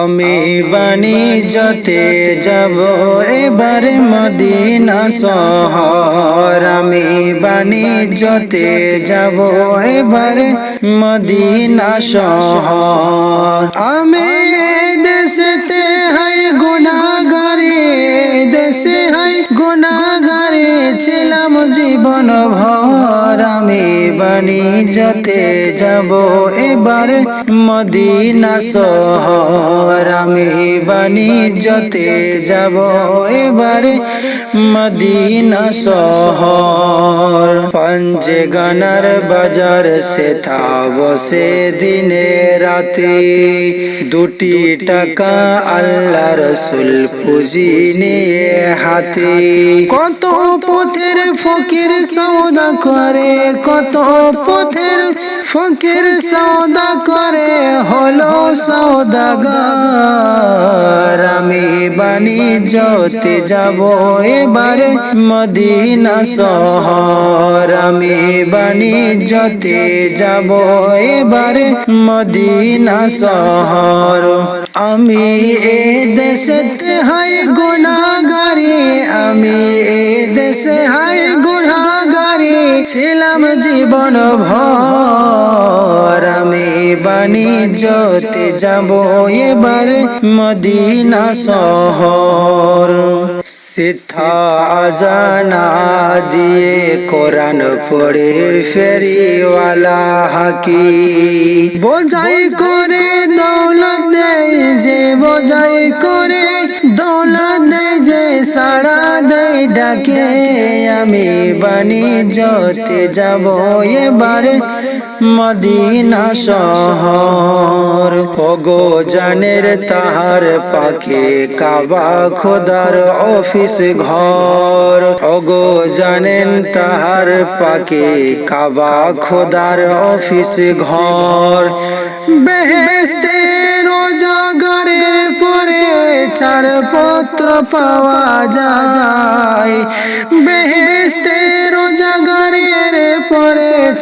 আমি বাণিজ্যতে যাব এবার মদিনা শহর। আমি বাণিজ্যতে যাব এবার মদিনা শহর। আমি দেশেতে হাই গুণাগারে, দেশে হাই গুণাগারে ছিলাম জীবন ভর। আমি বাণিজ্যতে যাব এবার মদিনা শহর। বাণিজ্যতে যাব এবার মদিনা শহর। পঞ্জে গানার বাজার সেথা বসে দিনে রাতে। দুটি টাকা আল্লাহ রসুল পুঁজি নিয়ে হাতে। কত পথের ফকির সৌদা করে কত পথের ফকির সৌদা করে হলো সৌদাগার আমি বাণিজ্যতে যাব এবার মদিনা শহর। আমি বাণিজ্যতে যাব এবার মদিনা শহর। আমি এ দেশেতে হাই গুণাগারি, আমি এ দেশে হাই গুণাগারি, ছিলাম জীবন আমি বাণিজ্যতে যাব এবার মদিনা শহর। সিদ্ধা আজানা দিয়ে কোরআন পড়ে ফেরিওয়ালা হাকি। বোঝাই করে দৌলত দেয় যে, বোঝাই করে দৌলত দেয় যে সারা ডাকে আমি বাণিজ্যতে যাব এবার মদিনা শহর। ওগো জানের তাহার পাখে, কাবা খোদার অফিস ঘর। ওগো জানেন তাহার পাকে কাবা খোদার অফিস ঘর। বেহেস্তের ছাড়পত্র পাওয়া যায়। বেহেস্তের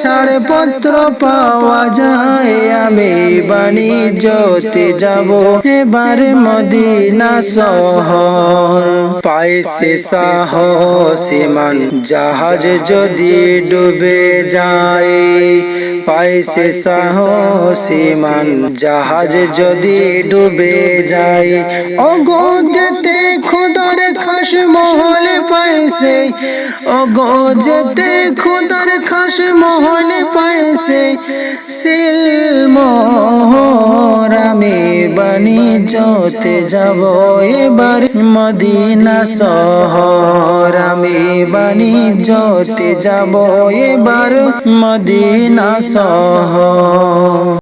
ছাড়পত্র পাওয়া যায়। আমি বাণিজ্যতে যাব। এবার মদিনা শহর। পাইছে সাহসিমান। জাহাজ যদি ডুবে যায়। পাইছে সাহসিমান। জাহাজ যদি ডুবে যায়। অগো যেতে খুদর খাস পাইছে। অগো যেতে খুদর খাস মহলে পাইছে। সিল মোহর, আমি বাণিজ্যতে যাব। এবার মদিনা শহর, আমি বাণিজ্যতে যাব। এবার মদিনা শহর।